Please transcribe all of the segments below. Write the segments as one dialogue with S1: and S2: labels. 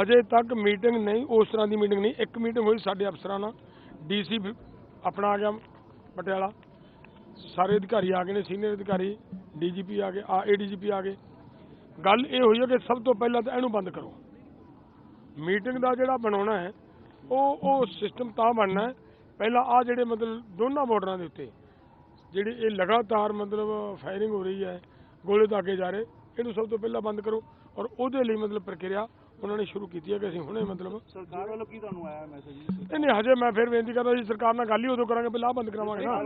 S1: ਹਜੇ ਤੱਕ ਮੀਟਿੰਗ ਨਹੀਂ, ਉਸ ਤਰ੍ਹਾਂ ਦੀ ਮੀਟਿੰਗ ਨਹੀਂ। ਇੱਕ ਮੀਟਿੰਗ ਹੋਈ ਸਾਡੇ ਅਫਸਰਾਂ ਨਾਲ। ਡੀਸੀ ਆਪਣਾ ਆ ਗਿਆ ਪਟਿਆਲਾ। ਸਾਰੇ ਅਧਿਕਾਰੀ ਆ ਗਏ ਨੇ, ਸੀਨੀਅਰ ਅਧਿਕਾਰੀ, ਡੀਜੀਪੀ ਆ ਗਏ, ਆ, ਏਡੀਜੀਪੀ ਆ ਗਏ। ਗੱਲ ਇਹ ਹੋਈ ਹੈ ਕਿ ਸਭ ਤੋਂ ਪਹਿਲਾਂ ਤਾਂ ਇਹਨੂੰ ਬੰਦ ਕਰੋ। ਮੀਟਿੰਗ ਦਾ ਜਿਹੜਾ ਬਣਾਉਣਾ ਹੈ, ਉਹ ਉਹ ਸਿਸਟਮ ਤਾਂ ਬਣਨਾ ਹੈ। ਪਹਿਲਾਂ ਆ ਜਿਹੜੇ ਮਤਲਬ ਦੋਨਾਂ ਬਾਰਡਰਾਂ ਦੇ ਉੱਤੇ, ਜਿਹੜੀ ਇਹ ਲਗਾਤਾਰ ਮਤਲਬ ਫਾਇਰਿੰਗ ਹੋ ਰਹੀ ਹੈ, ਗੋਲੇ ਦਾਗੇ ਜਾ ਰਹੇ, ਇਹਨੂੰ ਸਭ ਤੋਂ ਪਹਿਲਾਂ ਬੰਦ ਕਰੋ। ਔਰ ਉਹਦੇ ਲਈ ਮਤਲਬ ਪ੍ਰਕਿਰਿਆ ਉਹਨਾਂ ਨੇ ਸ਼ੁਰੂ ਕੀਤੀ ਹੈ ਕਿ ਅਸੀਂ ਹੁਣੇ ਮਤਲਬ
S2: ਸਰਕਾਰ ਵੱਲੋਂ ਕੀ ਤੁਹਾਨੂੰ ਆਇਆ ਮੈਸੇਜ
S1: ਨਹੀਂ ਨਹੀਂ ਹਜੇ ਮੈਂ ਫਿਰ ਬੇਨਤੀ ਕਰਦਾ ਜੀ ਸਰਕਾਰ ਨਾਲ ਗੱਲ ਹੀ ਉਦੋਂ ਕਰਾਂਗੇ ਪਹਿਲਾਂ ਆਹ ਬੰਦ ਕਰਾਵਾਂਗੇ ਨਾ।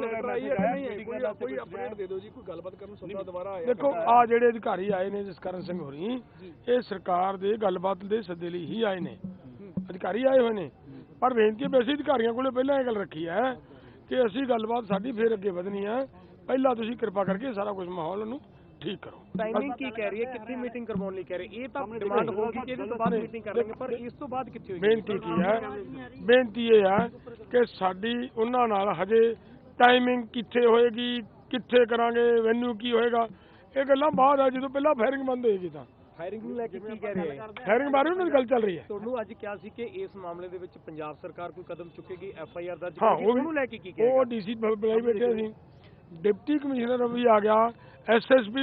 S2: ਕੋਈ ਅਪਡੇਟ ਦੇ ਦਿਓ ਜੀ ਕੋਈ ਗੱਲਬਾਤ ਕਰਨ ਸੱਦਾ ਦੁਬਾਰਾ ਆਇਆ
S1: ਦੇਖੋ ਆ ਜਿਹੜੇ ਅਧਿਕਾਰੀ ਆਏ ਨੇ ਜਸਕਰਨ ਸਿੰਘ ਹੋਰੀ ਇਹ ਸਰਕਾਰ ਦੇ ਗੱਲਬਾਤ ਦੇ ਸੱਦੇ ਲਈ ਹੀ ਆਏ ਨੇ। ਅਧਿਕਾਰੀ ਆਏ ਹੋਏ ਨੇ। ਪਰ ਬੇਨਤੀ ਹੈ ਵੀ ਅਸੀਂ ਅਧਿਕਾਰੀਆਂ ਕੋਲੇ ਪਹਿਲਾਂ ਇਹ ਗੱਲ ਰੱਖੀ ਹੈ ਕਿ ਅਸੀਂ ਗੱਲਬਾਤ ਸਾਡੀ ਫੇਰ ਅੱਗੇ ਵਧਣੀ ਹੈ। ਪਹਿਲਾਂ ਤੁਸੀਂ ਕਿਰਪਾ ਕਰਕੇ ਸਾਰਾ ਕੁਝ ਮਾਹੌਲ ਨੂੰ ਠੀਕ ਕਰੋ।
S3: ਟਾਈਮਿੰਗ ਕੀ ਕਹਿ ਰਹੀ ਹੈ? ਕਿੱਥੇ ਮੀਟਿੰਗ ਕਰਵਾਉਣ ਲਈ ਕਹਿ ਰਹੇ ਇਹ ਤਾਂ ਡਿਮਾਂਡ ਹੋਊਗੀ ਕਿ ਇਹਦੇ ਤੋਂ ਬਾਅਦ ਮੀਟਿੰਗ ਕਰ ਲਾਂਗੇ ਪਰ ਇਸ ਤੋਂ ਬਾਅਦ ਕਿੱਥੇ ਹੋਏਗੀ?
S1: ਬੇਨਤੀ ਕੀ ਹੈ? ਬੇਨਤੀ ਇਹ ਹੈ ਕਿ ਸਾਡੀ ਉਹਨਾਂ ਨਾਲ ਹਜੇ ਟਾਈਮਿੰਗ ਕਿੱਥੇ ਹੋਏਗੀ ਕਿੱਥੇ ਕਰਾਂਗੇ ਵੈਨਿਊ ਕੀ ਹੋਏਗਾ ਇਹ ਗੱਲਾਂ ਬਾਅਦ ਆ ਜਦੋਂ ਪਹਿਲਾਂ ਫਾਇਰਿੰਗ ਬੰਦ ਹੋਏਗੀ ਤਾਂ।
S3: ਫਾਇਰਿੰਗ ਨੂੰ ਲੈ ਕੇ ਕੀ ਕਹਿ ਰਹੇ ਹੈ?
S1: ਫਾਇਰਿੰਗ ਬਾਰੇ ਉਹਨਾਂ ਦੀ ਗੱਲ ਚੱਲ ਰਹੀ ਹੈ।
S3: ਤੁਹਾਨੂੰ ਅੱਜ ਕਿਹਾ ਸੀ ਕਿ ਇਸ ਮਾਮਲੇ ਦੇ ਵਿੱਚ ਪੰਜਾਬ ਸਰਕਾਰ ਕੋਈ ਕਦਮ ਚੁੱਕੇਗੀ ਐਫ ਆਈ ਆਰ ਦਰਜ
S1: ਹਾਂ
S3: ਕਰੇਗੀ ਉਹਨੂੰ ਲੈ ਕੇ ਕੀ ਕਹਿ
S1: ਉਹ ਡੀਸੀ ਬੁਲਾਈ ਬੈਠੇ ਸੀ। ਡਿਪਟੀ ਕਮਿਸ਼ਨਰ ਵੀ ਆ ਗਿਆ ਐਸਐਸਪੀ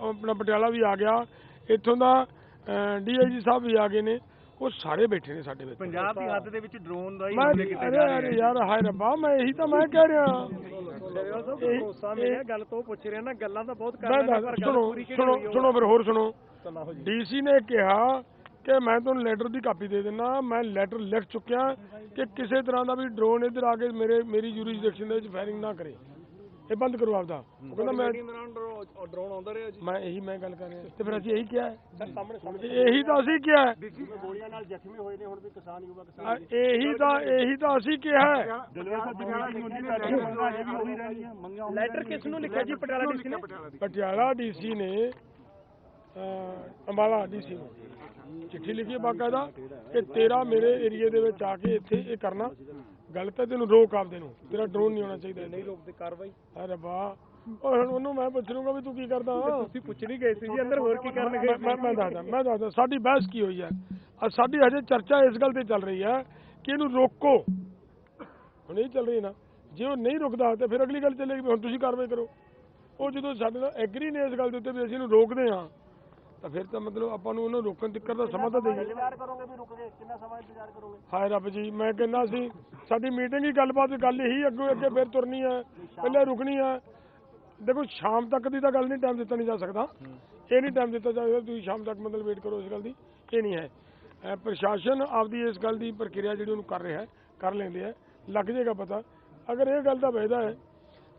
S1: ਆਪਣਾ ਪਟਿਆਲਾ ਵੀ ਆ ਗਿਆ। ਇੱਥੋਂ ਦਾ ਡੀਆਈਜੀ ਸਾਹਿਬ ਵੀ ਆ ਗਏ ਨੇ। ਉਹ ਸਾਰੇ ਬੈਠੇ ਨੇ ਸਾਡੇ ਵਿੱਚ।
S2: ਪੰਜਾਬ ਦੀ ਹੱਦ ਦੇ ਵਿੱਚ ਡਰੋਨ ਦਾ ਹੀ ਹਮਲੇ ਕੀਤੇ ਜਾ ਰਹੇ।
S1: ਯਾਰ ਹਾਏ ਰੱਬਾ ਮੈਂ ਇਹੀ ਤਾਂ ਮੈਂ ਕਹਿ ਰਿਹਾ।
S3: ਡਰੇਵਾ ਸਾਹਿਬ
S1: ਇਹ-
S3: ਭਰੋਸਾ ਮਿਲਿਆ ਗੱਲ ਤੋਂ ਪੁੱਛ ਰਿਹਾ ਨਾ ਗੱਲਾਂ ਤਾਂ ਬਹੁਤ ਕਰ
S1: ਮੈਂ
S3: ਰਹੇ ਨੇ
S1: ਦੱਸ
S3: ਪਰ ਗੱਲ
S1: ਸੁਣੋ
S3: ਪੂਰੀ ਕਿਹੜੀ
S1: ਸੁਣੋ
S3: ਹੋਈ ਉਹ
S1: ਸੁਣੋ ਫਿਰ ਹੋਰ ਸੁਣੋ। ਡੀਸੀ ਨੇ ਕਿਹਾ ਕਿ ਮੈਂ ਤੁਹਾਨੂੰ ਲੈਟਰ ਦੀ ਕਾਪੀ ਦੇ ਦੇਣਾ ਮੈਂ ਲੈਟਰ ਲਿਖ ਚੁੱਕਿਆ ਕਿ ਕਿਸੇ ਤਰ੍ਹਾਂ ਦਾ ਵੀ ਡਰੋਨ ਇੱਧਰ ਆ ਕੇ ਮੇਰੇ ਮੇਰੀ ਜੂਰਿਸਡਿਕਸ਼ਨ ਦੇ ਵਿੱਚ ਫਾਇਰਿੰਗ ਨਾ ਕਰੇ। ਇਹ ਬੰਦ ਕਰੋ ਆਪਦਾ। ਉਹ ਕਹਿੰਦਾ ਮੈਂ
S2: ਡਰੋਨ ਆਉਂਦਾ ਰਿਹਾ ਜੀ।
S1: ਮੈਂ ਇਹੀ ਮੈਂ ਗੱਲ ਕਰ ਰਿਹਾ। ਤੇ ਫਿਰ ਅਸੀਂ ਇਹੀ ਕਿਹਾ ਹੈ।
S3: ਸਾਹਮਣੇ
S1: ਇਹੀ ਤਾਂ ਅਸੀਂ ਕਿਹਾ ਹੈ।
S2: ਗੋਲੀਆਂ ਨਾਲ ਜ਼ਖਮੀ ਹੋਏ ਨੇ ਹੁਣ ਵੀ ਕਿਸਾਨ ਯੁਵਾ
S1: ਅ, ਇਹੀ ਤਾਂ ਇਹੀ ਤਾਂ ਅਸੀਂ ਕਿਹਾ
S3: ਲੈਟਰ ਕਿਸ ਨੂੰ ਲਿਖਿਆ ਜੀ? ਪਟਿਆਲਾ ਡੀਸੀ ਨੇ?
S1: ਪਟਿਆਲਾ ਡੀਸੀ ਨੇ ਅ, ਅੰਬਾਲਾ ਡੀਸੀ ਨੂੰ। ਚਿੱਠੀ ਲਿਖੀ ਬਾਕਾਇਦਾ ਕਿ ਤੇਰਾ ਮੇਰੇ ਏਰੀਏ ਦੇ ਵਿੱਚ ਆ ਕੇ ਇੱਥੇ ਇਹ ਕਰਨਾ। ਗੱਲ ਤਾਂ ਤੈਨੂੰ ਰੋਕ ਆਪਦੇ ਨੂੰ ਤੇਰਾ ਡਰੋਨ ਨਹੀਂ ਹੋਣਾ ਚਾਹੀਦਾ।
S3: ਨਹੀਂ ਰੋਕਦੇ ਕਾਰਵਾਈ।
S1: ਅਰੇ ਵਾਹ। ਓਏ ਹੁਣ ਉਹਨੂੰ ਮੈਂ ਪੁੱਛ ਲੂੰਗਾ ਵੀ ਤੂੰ ਕੀ ਕਰਦਾ?
S3: ਤੁਸੀਂ ਪੁੱਛ ਨਹੀਂ ਗਏ ਸੀ ਜੀ ਅੰਦਰ ਹੋਰ ਕੀ ਕਰਨਗੇ
S1: ਮੈਂ ਮੈਂ- ਮੈਂ ਦੱਸਦਾ ਮੈਂ ਦੱਸਦਾ ਸਾਡੀ ਬਹਿਸ ਕੀ ਹੋਈ ਹੈ? ਸਾਡੀ ਹਜੇ ਚਰਚਾ ਇਸ ਗੱਲ ਤੇ ਚੱਲ ਰਹੀ ਹੈ ਕਿ ਇਹਨੂੰ ਰੋਕੋ। ਹੁਣ ਇਹ ਚੱਲ ਰਹੀ ਨਾ ਜੇ ਉਹ ਨਹੀਂ ਰੁਕਦਾ ਤੇ ਫਿਰ ਅਗਲੀ ਗੱਲ ਚੱਲੇਗੀ ਵੀ ਹੁਣ ਤੁਸੀਂ ਕਾਰਵਾਈ ਕਰੋ। ਉਹ ਜਦੋਂ ਸਾਡੇ ਨਾਲ ਐਗਰੀ ਨੇ ਇਸ ਗੱਲ ਦੇ ਉੱਤੇ ਵੀ ਅਸੀਂ ਇਹਨੂੰ ਰੋਕਦੇ ਹਾਂ ਫਿਰ ਤਾਂ ਮਤਲਬ ਆਪਾਂ ਨੂੰ ਉਹਨੂੰ ਰੋਕਣ ਤੱਕ ਦਾ ਸਮਾਂ ਤਾਂ ਦੇਈਏ
S2: ਇੰਤਜ਼ਾਰ ਕਰੋਗੇ ਵੀ ਰੁਕ ਗਏ ਕਿੰਨਾ ਸਮਾਂ ਇੰਤਜ਼ਾਰ ਕਰੋਗੇ?
S1: ਹਾਏ ਰੱਬ ਜੀ ਮੈਂ ਕਹਿੰਦਾ ਸੀ ਸਾਡੀ ਮੀਟਿੰਗ ਹੀ ਗੱਲਬਾਤ ਗੱਲ ਹੀ ਅੱਗੇ ਅੱਗੇ ਫਿਰ ਤੁਰਨੀ ਹੈ ਪਹਿਲੇ ਰੁਕਣੀ ਹੈ ਦੇਖੋ ਸ਼ਾਮ ਤੱਕ ਦੀ ਤਾਂ ਗੱਲ ਨਹੀਂ ਟਾਈਮ ਦਿੱਤਾ ਨਹੀਂ ਜਾ ਸਕਦਾ। ਇਹ ਨਹੀਂ ਟਾਈਮ ਦਿੱਤਾ ਜਾ ਸਕਦਾ ਤੁਸੀਂ ਸ਼ਾਮ ਤੱਕ ਮਤਲਬ ਵੇਟ ਕਰੋ ਇਸ ਗੱਲ ਦੀ। ਇਹ ਨਹੀਂ ਹੈ। ਪ੍ਰਸ਼ਾਸਨ ਆਪਦੀ ਇਸ ਗੱਲ ਦੀ ਪ੍ਰਕਿਰਿਆ ਜਿਹੜੀ ਉਹਨੂੰ ਕਰ ਰਿਹਾ ਹੈ ਕਰ ਲੈਂਦੇ ਆ। ਲੱਗ ਜਾਏਗਾ ਪਤਾ। ਅਗਰ ਇਹ ਗੱਲ ਦਾ ਵਾਅਦਾ ਹੈ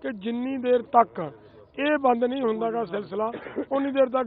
S1: ਕਿ ਜਿੰਨੀ ਦੇਰ ਤੱਕ ਇਹ ਬੰਦ ਨਹੀਂ ਹੁੰਦਾਗਾ ਸਿਲਸਿਲਾ ਉਨੀ ਦੇਰ ਤੱਕ